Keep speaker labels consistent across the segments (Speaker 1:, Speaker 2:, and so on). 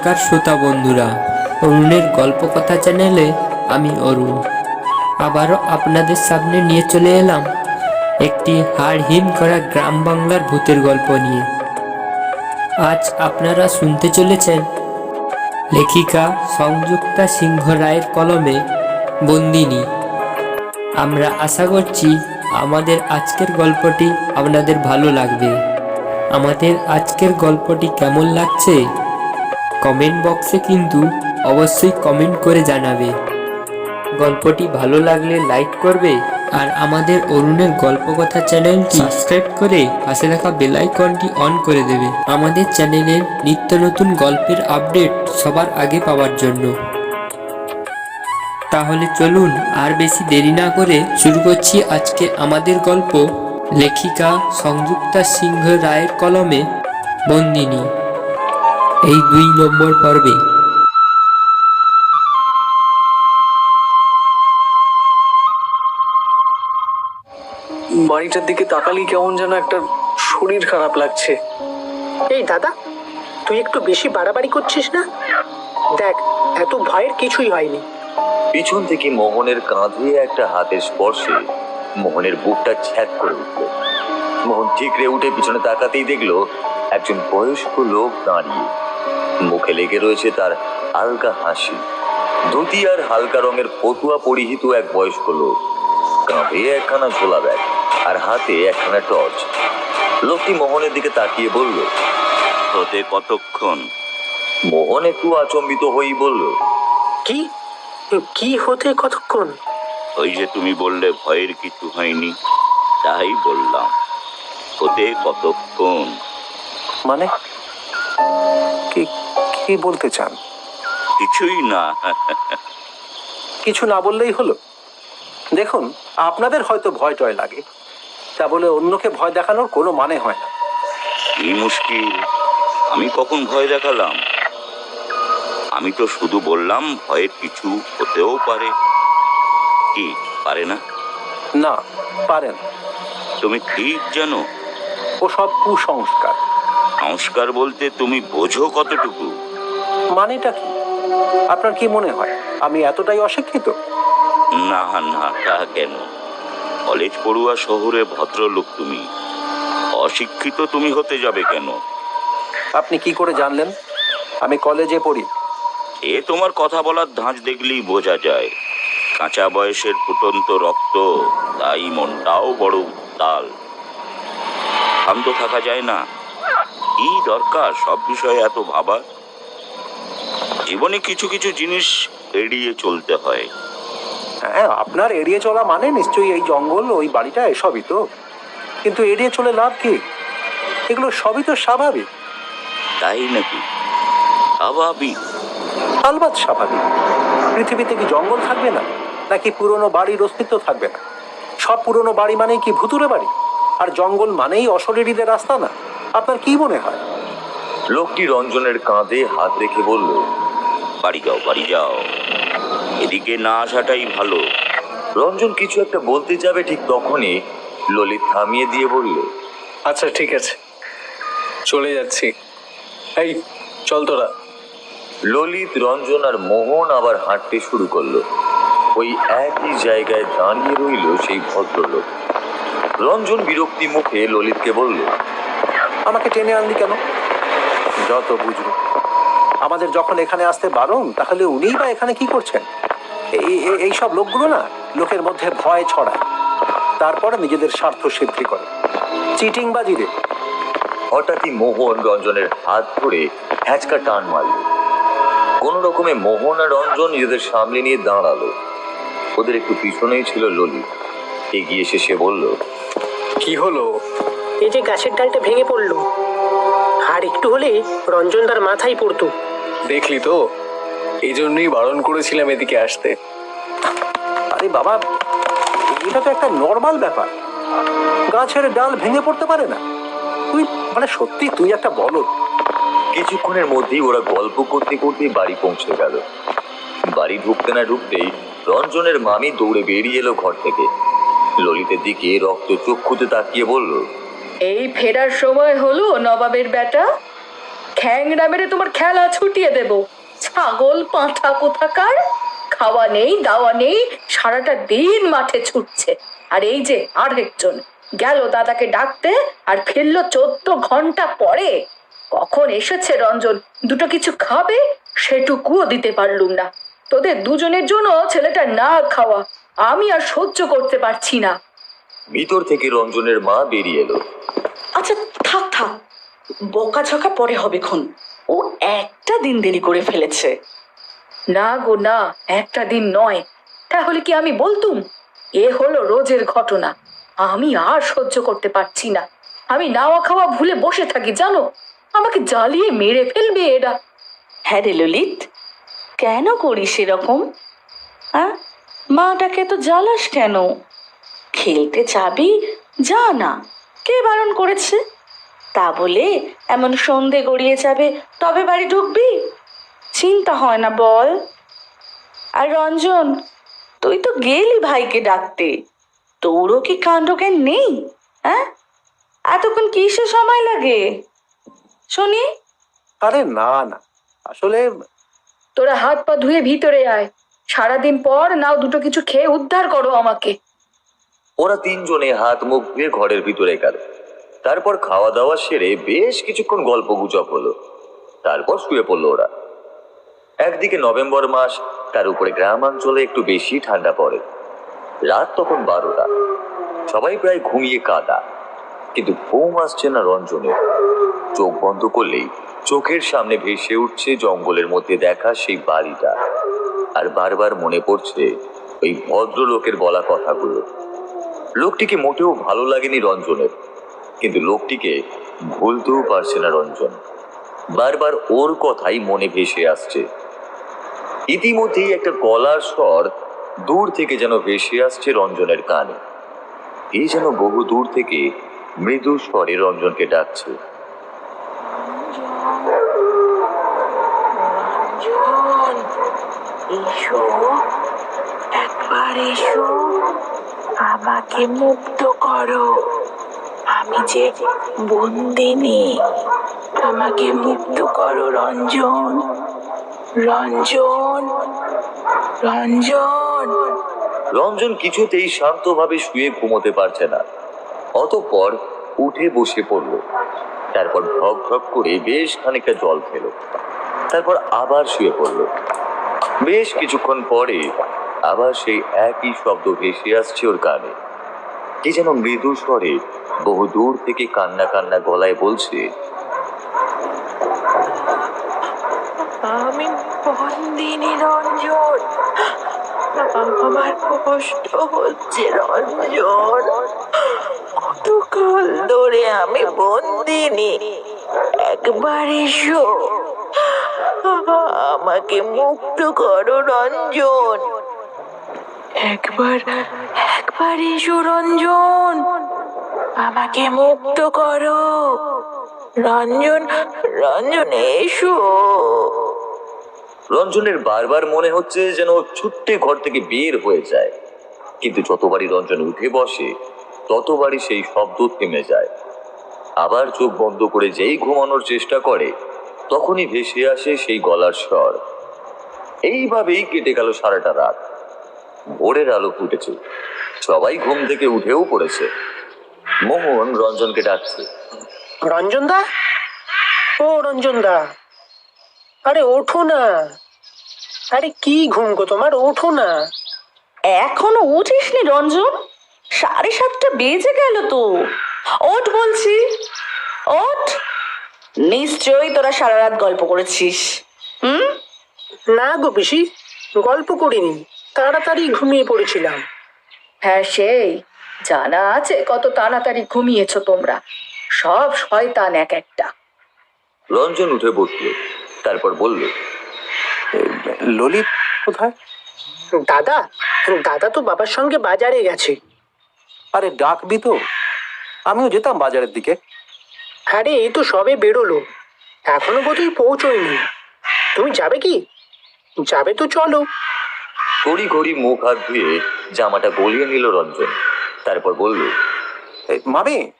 Speaker 1: নমস্কার শ্রোতা বন্ধুরা। অরুণের গল্প কথা চ্যানেলে আমি অরুণ। আবারও আপনাদের সামনে নিয়ে চলে এলাম একটি হাড় হিম করা গ্রাম বাংলার ভূতের গল্প নিয়ে। আজ আপনারা শুনতে চলেছেন লেখিকা সংযুক্তা সিংহ রায়ের কলমে বন্দিনী। আমরা আশা করছি আমাদের আজকের গল্পটি আপনাদের ভালো লাগবে। আমাদের আজকের গল্পটি কেমন লাগছে কমেন্ট বক্সে কিন্তু অবশ্যই কমেন্ট করে জানাবে। গল্পটি ভালো লাগলে লাইক করবে আর আমাদের অরুণের গল্পকথা চ্যানেলটি সাবস্ক্রাইব করে পাশে থাকা বেল আইকনটি অন করে দেবে। আমাদের চ্যানেলের নিত্য নতুন গল্পের আপডেট সবার আগে পাওয়ার জন্য। তাহলে চলুন আর বেশি দেরি না করে শুরু করছি আজকে আমাদের গল্প লেখিকা সংযুক্তা সিংহ রায়ের কলমে বন্দিনী। এই দুই নম্বর পর্বে।
Speaker 2: বাড়িটার দিকে তাকালেই কেমন যেন একটা শরীর খারাপ লাগছে।
Speaker 3: এই দাদা তুই একটু বেশি বাড়াবাড়ি করছিস না? দেখ এত ভয়ের কিছুই হয়নি।
Speaker 4: পিছন থেকে মোহনের কাঁধে একটা হাতের স্পর্শে মোহনের বুকটা ছ্যাদ করে উঠল। মোহন ঠিকরে উঠে পিছনে তাকাতেই দেখল একজন বয়স্ক লোক দাঁড়িয়ে। মুখে লেগে রয়েছে তার হালকা হাসি। ধুতি আর হালকা রঙের পটুয়া পরিহিত এক বয়স্ক লোক। কাঁধে একখানা ঝোলা ব্যাগ আর হাতে একখানা টর্চ। লোকটি মোহনের দিকে তাকিয়ে বলল
Speaker 5: হতে কতক্ষণ?
Speaker 4: মোহন একটু আচম্বিত হয়েই বলল
Speaker 3: কি? কি হতে কতক্ষণ?
Speaker 5: ওই যে তুমি বললে ভয়ের কিছু হয়নি তাই বললাম হতে কতক্ষণ?
Speaker 2: মানে? কি বলতে চান?
Speaker 5: কিছুই না।
Speaker 2: কিছু না বললেই হলো। দেখুন আপনাদের হয়তো ভয় টয় লাগে। তা বলে অন্যকে ভয় দেখানোর কোনো মানে হয় না।
Speaker 5: কি মুশকিল। আমি কখন ভয় দেখালাম? আমি তো শুধু বললাম ভয়ের কিছু হতেও পারে। কি পারে না?
Speaker 2: না পারেন
Speaker 5: তুমি ঠিক জানো?
Speaker 2: ও সব কুসংস্কার।
Speaker 5: সংস্কার বলতে তুমি বোঝো কতটুকু?
Speaker 2: মানেটা কি? আপনার কি মনে হয়? আমি এতটাই অশিক্ষিত?
Speaker 5: না না তা কেন? কলেজ পড়ুয়া শহরে ভদ্রলোক তুমি। অশিক্ষিত তুমি হতে যাবে কেন?
Speaker 2: আপনি কি করে জানলেন? আমি কলেজে পড়ি।
Speaker 5: এ তোমার কথা বলার ধাঁচ দেখলেই বোঝা যায়। কাঁচা বয়সের ফুটন্ত রক্ত তাই মনটাও বড় উত্তাল। শান্ত থাকা যায় না। কি দরকার সব বিষয়ে এত ভাবা জীবনে কিছু কিছু জিনিস এড়িয়ে চলতে হয়।
Speaker 2: হ্যাঁ আপনার এড়িয়ে চলা মানে নিশ্চয়ই এই জঙ্গল ওই বাড়িটা এসবই তো। কিন্তু এড়িয়ে চলে লাভ কি? এগুলো সবই তো স্বাভাবিক।
Speaker 5: তাই নাকি? স্বাভাবিক।
Speaker 2: আলবাত স্বাভাবিক। পৃথিবীতে কি জঙ্গল থাকবে না? নাকি পুরনো বাড়ির অস্তিত্ব থাকবে না? সব পুরনো বাড়ি মানেই কি ভুতুরে বাড়ি? আর জঙ্গল মানেই অশরীরীদের রাস্তা না আপনার কি মনে হয়?
Speaker 4: লোকটি রঞ্জনের কাঁধে হাত রেখে বলল
Speaker 5: বাড়ি যাও বাড়ি যাও। এদিকে না আসাটাই ভালো।
Speaker 4: রঞ্জন কিছু একটা বলতে যাবে ঠিক তখনই ললিত থামিয়ে দিয়ে বলল
Speaker 2: আচ্ছা ঠিক আছে। চলে যাচ্ছি। এই চল তোরা।
Speaker 4: ললিত রঞ্জন আর মোহন আবার হাঁটতে শুরু করল। ওই একই জায়গায় দাঁড়িয়ে রইল সেই ভদ্রলোক। রঞ্জন বিরক্তি মুখে ললিতকে বলল
Speaker 2: আমাকে টেনে আনলি কেন? যত বুঝব। আমাদের যখন এখানে আসতে বারণ তাহলে উনিই বা এখানে কি করছেন? এই সব লোকগুলো না লোকের মধ্যে ভয় ছড়ায়। তারপরে নিজেদের স্বার্থ সিদ্ধি করে। চিটিং বাজিরে
Speaker 4: হঠাৎই মোহন রঞ্জনের হাত ধরে হ্যাচকা টান মারল। কোন রকমে মোহন আর রঞ্জন নিজেদের সামনে নিয়ে দাঁড়াল। ওদের একটু পিছনেই ছিল ললিত। এগিয়ে এসে সে বলল
Speaker 2: কি হলো?
Speaker 3: এই যে গাছের ডালটা ভেঙে পড়ল। আর একটু হলে রঞ্জনদার মাথায় পড়তো।
Speaker 2: দেখলি তো? এই জন্যই বারণ করেছিলাম এদিকে আসতে। আরে বাবা এটা তো একটা নর্মাল ব্যাপার। গাছের ডাল ভেঙে পড়তে পারে না। তুই মানে সত্যি তুই একটা বলদ।
Speaker 4: কিছুক্ষণের মধ্যেই ওরা গল্প করতে করতে বাড়ি পৌঁছে গেল। বাড়ি ঢুকতে না ঢুকতেই রঞ্জনের মামি দৌড়ে বেরিয়ে এলো ঘর থেকে। ললিতের দিকে রক্ত চক্ষুতে তাকিয়ে বলল
Speaker 6: এই ফেরার সময় হলো নবাবের বেটা? ঠ্যাংরা মেরে তোমার খেলা ছুটিয়ে দেব। ছাগল পাঁঠা কোথাকার? খাওয়া নেই দাওয়া নেই সারাটা দিন মাঠে ছুটছে। আর এই যে আরেকজন গেল দাদাকে ডাকতে আর ফিরলো চোদ্দ ঘণ্টা পরে। কখন এসেছে রঞ্জন দুটো কিছু খাবে? সেটুকুও দিতে পারলুম না। তোদের দুজনের জন্য ছেলেটা না খাওয়া আমি আর সহ্য করতে পারছি না।
Speaker 4: ভিতর থেকে রঞ্জনের মা বেরিয়ে এলো।
Speaker 7: আচ্ছা থাক থাক। বকাঝকা পরে হবে খন। ও একটা দিন দেরি করে ফেলেছে।
Speaker 6: না গো, না, একটা দিন নয়। তাহলে কি আমি বলতুম? এ হলো রোজের ঘটনা। আমি আর সহ্য করতে পারছি না। আমি নাওয়া খাওয়া ভুলে বসে থাকি, জানো? আমাকে জ্বালিয়ে মেরে ফেলবে এরা।
Speaker 7: হ্যাঁ রে ললিত, কেন করিস এরকম? হ্যাঁ মাটাকে তো জ্বালাস কেন? খেলতে চাবি? যা না, কে বারণ করেছে? তা বলে এমন সন্ধে গড়িয়ে যাবে তবে বাড়ি ঢুকবি? চিন্তা হয় না বল। আর রঞ্জন তুই তো গেলি ভাইকে ডাকতে। তোরও কি কাণ্ডজ্ঞান নেই হ্যাঁ? এতক্ষণ কিসে সময় লাগে? শুনি।
Speaker 2: আরে না না। আসলে
Speaker 6: তোরা হাত পা ধুয়ে ভিতরে আয়। সারাদিন পর নাও দুটো কিছু খেয়ে উদ্ধার করো আমাকে।
Speaker 4: ওরা তিনজনে হাত মুখ ধুয়ে ঘরের ভিতরে গেল। তারপর খাওয়া দাওয়া সেরে বেশ কিছুক্ষণ গল্প গুজব হলো। তারপর শুয়ে পড়ল ওরা। একদিকে নভেম্বর মাস, তার উপরে গ্রামাঞ্চলে একটু বেশি ঠান্ডা পড়ে। রাত তখন বারোটা। সবাই প্রায় ঘুমিয়ে কাদা। কিন্তু ঘুম আসছে না রঞ্জনের। চোখ বন্ধ করলেই চোখের সামনে ভেসে উঠছে জঙ্গলের মধ্যে দেখা সেই বাড়িটা। আর বারবার মনে পড়ছে ওই ভদ্রলোকের বলা কথাগুলো। লোকটিকে মোটেও ভালো লাগেনি রঞ্জনের। কিন্তু লোকটিকে ভুলতেও পারছে না রঞ্জন। বারবার ওর কথাই মনে ভেসে আসছে। ইতিমধ্যেই একটা গলার স্বর দূর থেকে যেন ভেসে আসছে রঞ্জনের কানে। এই যেন বহু দূর থেকে মৃদু স্বরে রঞ্জনকে ডাকছে।
Speaker 8: একবার আমাকে মুক্ত করো। আমি যে বন্দিনী, আমাকে মুক্ত করো রঞ্জন। রঞ্জন রঞ্জন।
Speaker 4: রঞ্জন কিছুতেই শান্তভাবে শুয়ে ঘুমোতে পারছে না। অতঃপর উঠে বসে পড়ল। তারপর ঢক ঢক করে বেশ খানিকটা জল খেল। তারপর আবার শুয়ে পড়ল। বেশ কিছুক্ষণ পরে আবার সেই একই শব্দ ভেসে আসছে ওর কানে। কি যেন মৃদু স্বরে বহু দূর থেকে কান্না কান্না গলায় বলছে,
Speaker 8: আমি বন্দিনী রঞ্জন আমার কষ্ট হচ্ছে রঞ্জন। কতকাল ধরে আমি বন্দিনী একবার এসো। আমাকে মুক্ত করো রঞ্জন। একবার একবার এসো রঞ্জন আমাকে মুক্ত করো। রঞ্জন রঞ্জন, এসো।
Speaker 4: রঞ্জনের বারবার মনে হচ্ছে যেন ছুট্টে ঘর থেকে বের হয়ে যায়। কিন্তু যতবারই রঞ্জন উঠে বসে, ততবারই সেই শব্দ থেমে যায়। আবার চোখ বন্ধ করে যেই ঘুমানোর চেষ্টা করে, তখনই ভেসে আসে সেই গলার স্বর। এইভাবেই কেটে গেল সারাটা রাত। ভোরের আলো ফুটেছে। সবাই ঘুম থেকে উঠেও পড়েছে। মোহন রঞ্জনকে ডাকছে।
Speaker 3: রঞ্জন দা ও রঞ্জন দা আরে ওঠো না। আরে কি ঘুম গো তোমার? ওঠো না।
Speaker 7: এখনও উঠিসনি রঞ্জন? সাড়ে সাতটা বেজে গেল তো। ওঠ বলছি। ওঠ। নিশ্চয়ই তোরা সারা রাত গল্প করেছিস। হুম?
Speaker 3: না গো পিসি গল্প করিনি। তাড়াতাড়ি ঘুমিয়ে পড়েছিলাম।
Speaker 6: হ্যাঁ সেই। জানা আছে কত তাড়াতাড়ি ঘুমিয়েছ তোমরা। সব শয়তান এক একটা।
Speaker 4: রঞ্জন উঠে বসল তারপর বলল
Speaker 2: ললিত কোথায়?
Speaker 3: দাদা দাদা তো বাবার সঙ্গে বাজারে গেছে।
Speaker 2: আরে ডাকবি তো। আমিও যেতাম বাজারের দিকে।
Speaker 3: আরে এই তো সবে বেরোলো। এখনও বোধহয় পৌঁছয়নি। তুমি যাবে কি? যাবে তো চলো।
Speaker 4: তড়ি ঘড়ি মুখ হাত ধুয়ে জামাটা গলিয়ে নিল রঞ্জন। তারপর বলল
Speaker 2: মামি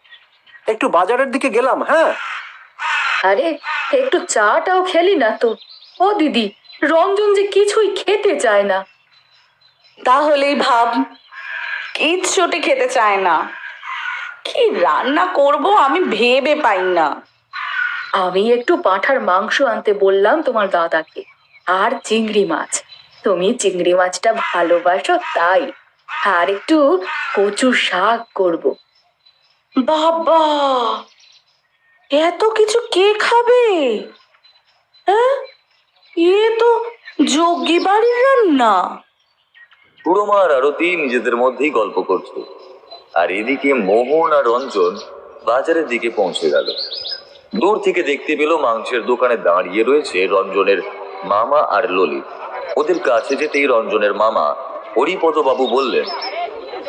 Speaker 2: একটু বাজারের দিকে গেলাম হ্যাঁ?
Speaker 6: আরে একটু চাটাও খেলি না তো। ও দিদি রঞ্জন যে কিছুই খেতে চায় না।
Speaker 7: তাহলেই ভাব কিচ্ছুটি খেতে চায় না। কি রান্না করব আমি ভেবে পাই না।
Speaker 6: আমি একটু পাঁঠার মাংস আনতে বললাম তোমার দাদাকে আর চিংড়ি মাছ। তুমি চিংড়ি মাছটা ভালোবাসো তাই। আর একটু কচু শাক করব।
Speaker 7: বাবা এত কিছু কে খাবে? হ্যাঁ? এ তো যোগ্যী বাড়ির রান্না।
Speaker 4: পুরোমা আর আরতি নিজেদের মধ্যেই গল্প করছে। আর এদিকে মোহন আর রঞ্জন বাজারের দিকে পৌঁছে গেল। দূর থেকে দেখতে পেল মাংসের দোকানে দাঁড়িয়ে রয়েছে রঞ্জনের মামা আর ললিত। ওদের কাছে যেতেই রঞ্জনের মামা হরিপদ বাবু বললেন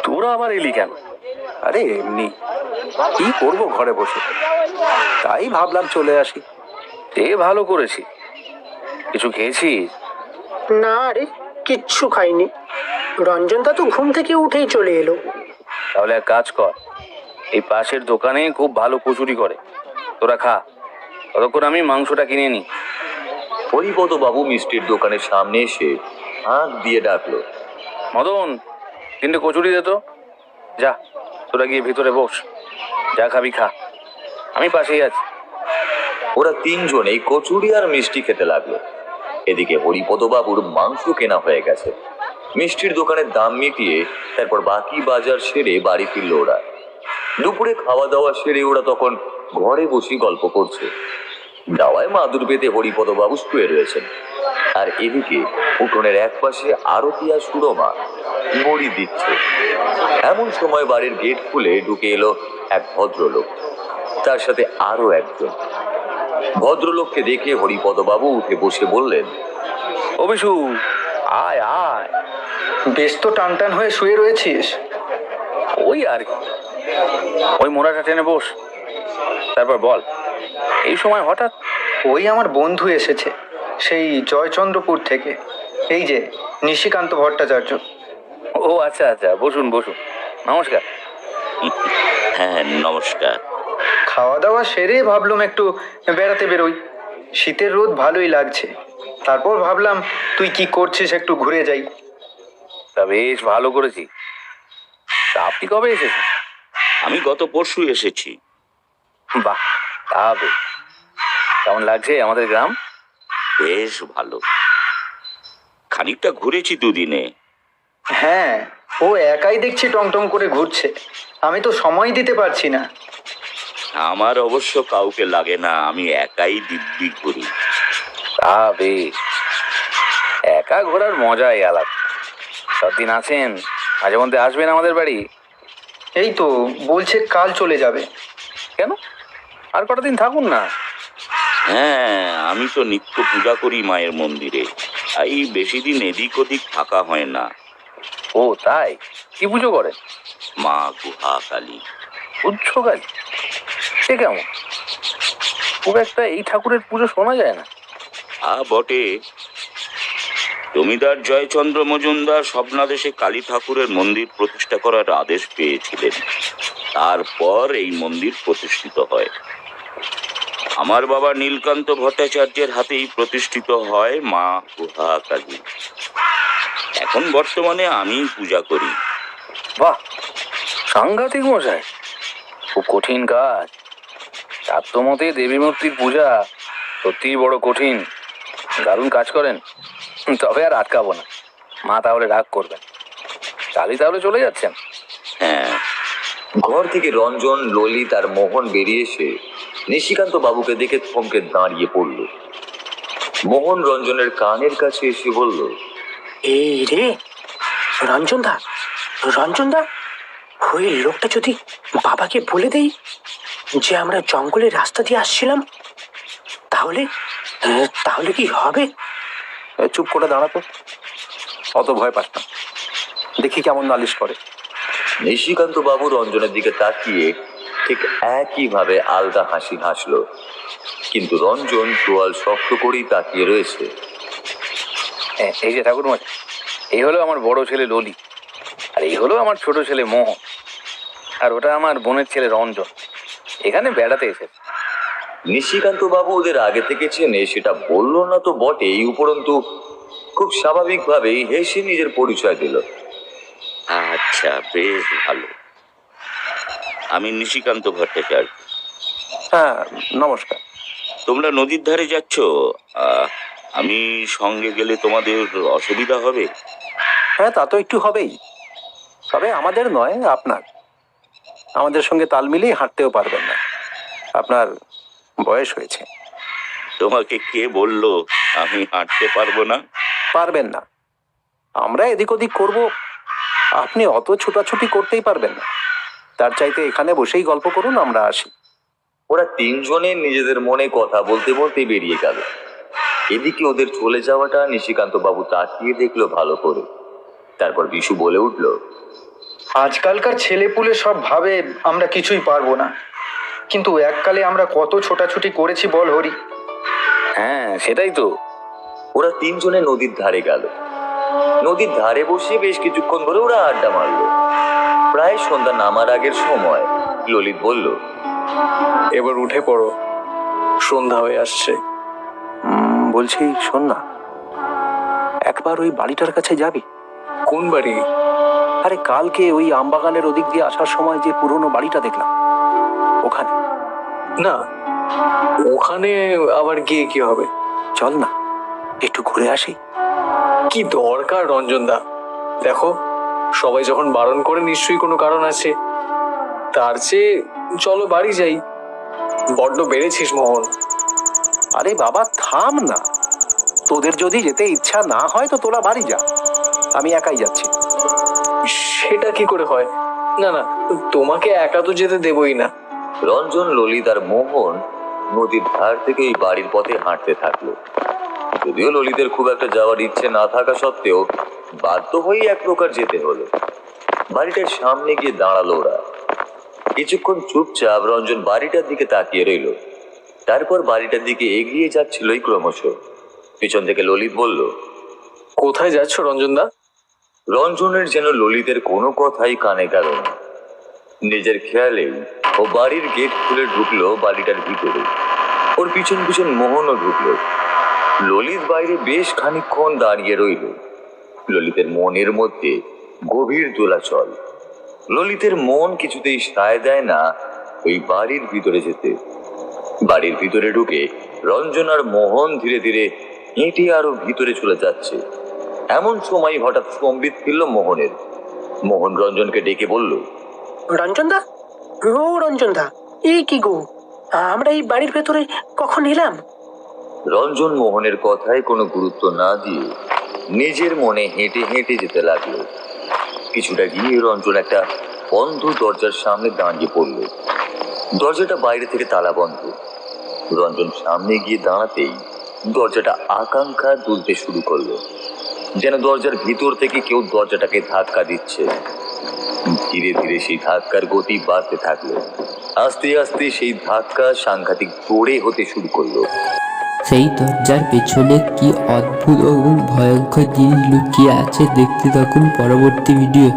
Speaker 2: তোরা আবার এলি কেন? আরে এমনি কি করব ঘরে বসে? তাই ভাবলাম চলে আসি।
Speaker 9: এ ভালো করেছি। কিছু খেয়েছিস?
Speaker 3: না রে কিচ্ছু খাইনি। রঞ্জনদা তো ঘুম থেকে উঠেই চলে এলো।
Speaker 9: তাহলে এক কাজ কর এই পাশের দোকানে খুব ভালো কচুরি করে। তোরা খা। ততক্ষণ আমি মাংসটা কিনে নিই।
Speaker 4: হরিপদ বাবু মিষ্টির দোকানের সামনে এসে হাঁক দিয়ে ডাকলো
Speaker 9: মদন তিনটে কচুরি দে তো। যা তোরা গিয়ে ভিতরে বস যা খাবি খা। আমি পাশেই আছি।
Speaker 4: ওরা তিনজনেই কচুরি আর মিষ্টি খেতে লাগল। এদিকে হরিপদ বাবুর মাংস কেনা হয়ে গেছে। মিষ্টির দোকানের দাম মিটিয়ে তারপর বাকি বাজার সেরে বাড়ি ফিরল ওরা। দুপুরে খাওয়া দাওয়া সেরে ওরা তখন ঘরে বসে গল্প করছে। দাওয়ায় মাদুর পেতে হরিপদ বাবু শুয়ে রয়েছেন। আর এদিকে উঠোনের এক পাশে আরতি আর সুরমা বড়ি দিচ্ছে। এমন সময় বাড়ির গেট খুলে ঢুকে এলো এক ভদ্রলোক তার সাথে আরও একজন। ভদ্রলোককে দেখে হরিপদবাবু উঠে বসে বললেন
Speaker 9: বিশু আয় আয়।
Speaker 10: বেশ তো টান টান হয়ে শুয়ে রয়েছিস।
Speaker 9: ওই আর ওই মোড়াটা টেনে বস। তারপর বল। এই সময় হঠাৎ
Speaker 10: ওই আমার বন্ধু এসেছে সেই জয়চন্দ্রপুর থেকে। এই যে নিশিকান্ত ভট্টাচার্য।
Speaker 9: ও আচ্ছা আচ্ছা বসুন বসুন। নমস্কার।
Speaker 5: হ্যাঁ নমস্কার।
Speaker 10: খাওয়া দাওয়া সেরে ভাবলাম একটু বেড়াতে বেরোই। শীতের রোদ ভালোই লাগছে। তারপর ভাবলাম তুই কি করছিস একটু ঘুরে যাই।
Speaker 9: তা বেশ ভালো করেছি। তা আপনি কবে এসেছেন?
Speaker 5: আমি গত পরশু এসেছি।
Speaker 9: বাহ তা বেশ। কেমন লাগছে আমাদের গ্রাম?
Speaker 5: বেশ ভালো। খানিকটা ঘুরেছি দুদিনে।
Speaker 10: হ্যাঁ ও একাই দেখছি টংটং করে ঘুরছে। আমি তো সময় দিতে পারছি না।
Speaker 5: আমার অবশ্য কাউকে লাগে না আমি একাই দিব্যি ঘুরি।
Speaker 9: তা বেশ। একা ঘোরার মজাই আলাদা। সবদিন আছেন মাঝে মধ্যে আসবেন আমাদের বাড়ি?
Speaker 10: এই তো বলছে কাল চলে যাবে।
Speaker 9: কেন? আর কটা দিন থাকুন না।
Speaker 5: হ্যাঁ আমি তো নিত্য পূজা করি মায়ের মন্দিরে। তাই বেশি দিন এদিক ওদিক থাকা হয় না।
Speaker 9: ও তাই? কি পুজো করেন?
Speaker 5: মা গুহা কালী
Speaker 9: উচ্ছকালী সে কেমন? খুব একটা এই ঠাকুরের পুজো শোনা যায় না।
Speaker 5: আ বটে। জমিদার জয়চন্দ্র মজুমদার স্বপ্নাদেশে কালী ঠাকুরের মন্দির প্রতিষ্ঠা করার আদেশ পেয়েছিলেন। তারপর এই মন্দির প্রতিষ্ঠিত হয়। আমার বাবা নীলকান্ত ভট্টাচার্যের হাতেই প্রতিষ্ঠিত হয় মা গুহা কালী। এখন বর্তমানে আমি পূজা করি।
Speaker 9: বাহ সাংঘাতিক মশাই। খুব কঠিন কাজ। তার তো মতে দেবী মূর্তির পূজা সত্যিই বড় কঠিন। দারুণ কাজ করেন। তবে আর আটকাবো না। মা তাহলে রাগ করবেন। কালি তাহলে চলে যাচ্ছেন।
Speaker 5: হ্যাঁ।
Speaker 4: ঘর থেকে রঞ্জন ললিত আর মোহন বেরিয়ে এসে নিশিকান্ত বাবুকে দেখে থমকে দাঁড়িয়ে পড়ল। মোহন রঞ্জনের কানের কাছে এসে বলল
Speaker 3: এই রে রঞ্জনদা রঞ্জনদা ওই লোকটা যদি বাবাকে বলে দেই যে আমরা জঙ্গলের রাস্তা দিয়ে আসছিলাম তাহলে তাহলে কি হবে?
Speaker 2: চুপ করে দাঁড়াতো। অত ভয় পাস না। দেখি কেমন নালিশ করে।
Speaker 4: নিশিকান্ত বাবু রঞ্জনের দিকে তাকিয়ে ঠিক একইভাবে আলগা হাসি হাসলো। কিন্তু রঞ্জন তোয়াল শক্ত করেই তাকিয়ে রয়েছে।
Speaker 9: হ্যাঁ, এই যে ঠাকুর এই হলো আমার বড় ছেলে ললি আর এই হলো আমার ছোট ছেলে মোহন আর ওটা আমার বোনের ছেলে রঞ্জন। এখানে বেড়াতে এসেছে।
Speaker 4: নিশিকান্ত বাবু ওদের আগে থেকে চেনে সেটা বলল না তো বটেই উপরন্তু খুব স্বাভাবিকভাবেই হেসে নিজের পরিচয় দিল।
Speaker 5: আচ্ছা বেশ ভালো। আমি নিশিকান্ত ভট্টাচার্য।
Speaker 2: হ্যাঁ নমস্কার।
Speaker 5: তোমরা নদীর ধারে যাচ্ছ আমি সঙ্গে গেলে তোমাদের অসুবিধা হবে?
Speaker 2: হ্যাঁ তা তো একটু হবেই। তবে আমাদের নয় আপনার। আমাদের সঙ্গে তাল মিলিয়ে হাঁটতেও পারবেন না। আপনার বয়স হয়েছে।
Speaker 5: তোমাকে কে বলল আমি হাঁটতে পারব না?
Speaker 2: পারবেন না। আমরা এদিক ওদিক করব। আপনি অত ছোটাছুটি করতেই পারবেন না। তার চাইতে এখানে বসেই গল্প করুন আমরা আসি।
Speaker 4: ওরা তিনজনে নিজেদের মনে কথা বলতে বলতে বেরিয়ে গেল। এদিকে ওদের চলে যাওয়াটা নিশিকান্ত বাবু তাকিয়ে দেখল ভালো করে। তারপর বিশু বলে উঠল
Speaker 10: আজকালকার ছেলেপুলে সব ভাবে আমরা কিছুই পারব না। কিন্তু এককালে আমরা কত ছোটাছুটি করেছি বল হরি।
Speaker 9: হ্যাঁ সেটাই তো।
Speaker 4: ওরা তিনজনে নদীর ধারে গেল। নদীর ধারে বসে বেশ কিছুক্ষণ ধরে ওরা আড্ডা মারলো। প্রায় সন্ধ্যা নামার আগের সময় ললিত বলল
Speaker 11: এবার উঠে পড়ো। সন্ধ্যা হয়ে আসছে।
Speaker 2: বলছি শোন না একবার ওই বাড়িটার কাছে যাবি?
Speaker 11: কোন বাড়ি?
Speaker 2: আরে কালকে ওই আমবাগানের ওদিক দিয়ে আসার সময় যে পুরনো বাড়িটা দেখলাম। ওখানে।
Speaker 11: না ওখানে আবার গিয়ে কি হবে?
Speaker 2: চল না একটু ঘুরে আসি।
Speaker 11: কি দরকার রঞ্জনদা? দেখো সবাই যখন বারণ করে নিশ্চয়ই কোনো কারণ আছে। তার চেয়ে চলো বাড়ি যাই। বড্ড বেড়েছিস মোহন।
Speaker 2: আরে বাবা থাম না। তোদের যদি যেতে ইচ্ছা না হয় তো তোরা বাড়ি যা। আমি একাই যাচ্ছি।
Speaker 11: সেটা কি করে হয়? না না তোমাকে একা তো যেতে দেবই না।
Speaker 4: রঞ্জন ললিত আর মোহন নদীর ধার থেকে ওই বাড়ির পথে হাঁটতে থাকল। যদিও ললিতের খুব একটা যাওয়ার ইচ্ছে না থাকা সত্ত্বেও বাধ্য হয়েই এক প্রকার যেতে হলো। বাড়িটার সামনে গিয়ে দাঁড়াল ওরা। কিছুক্ষণ চুপচাপ রঞ্জন বাড়িটার দিকে তাকিয়ে রইল। তারপর বাড়িটার দিকে এগিয়ে যাচ্ছিলই ক্রমশ। পিছন থেকে ললিত বলল
Speaker 11: কোথায় যাচ্ছ রঞ্জন দা?
Speaker 4: রঞ্জনের যেন ললিতের কোনো কথাই কানে গেল না। নিজের খেয়ালে ও বাড়ির গেট খুলে ঢুকলো বাড়িটার ভিতরে। ওর পিছন পিছন মোহনও ঢুকলো। ললিত বাইরে বেশ খানিকক্ষণ দাঁড়িয়ে রইল। ললিতের মনের মধ্যে গভীর দোলাচল ললিতের মন কিছুতেই সায় দেয় না ওই বাড়ির ভিতরে যেতে। বাড়ির ভিতরে ঢুকে রঞ্জন আর মোহন ধীরে ধীরে হেঁটে আরও ভিতরে চলে যাচ্ছে। এমন সময় হঠাৎ সম্বিত ফিরল মোহনের। মোহন রঞ্জনকে ডেকে বলল,
Speaker 3: রঞ্জন দা? ও রঞ্জন দা এই কি গো? আমরা এই বাড়ির ভেতরে কখন এলাম?
Speaker 4: রঞ্জন মোহনের কথায় কোনো গুরুত্ব না দিয়ে নিজের মনে হেঁটে হেঁটে যেতে লাগল। কিছুটা গিয়ে রঞ্জন একটা বন্ধ দরজার সামনে দাঁড়িয়ে পড়ল। দরজাটা বাইরে থেকে তালা বন্ধ। রঞ্জন সামনে গিয়ে দাঁড়াতেই দরজাটা আকাঙ্ক্ষা দুলতে শুরু করল। যেন দরজার ভিতর থেকে কেউ দরজাটাকে ধাক্কা দিচ্ছে। ধীরে ধীরে সেই ধাক্কার গতি বাড়তে থাকল। আস্তে আস্তে সেই ধাক্কা সাংঘাতিক জোরে হতে শুরু করল।
Speaker 1: সেই দরজার পেছনে কি অদ্ভুত এবং ভয়ঙ্কর জিনিস লুকিয়ে আছে দেখতে থাকুন পরবর্তী ভিডিও।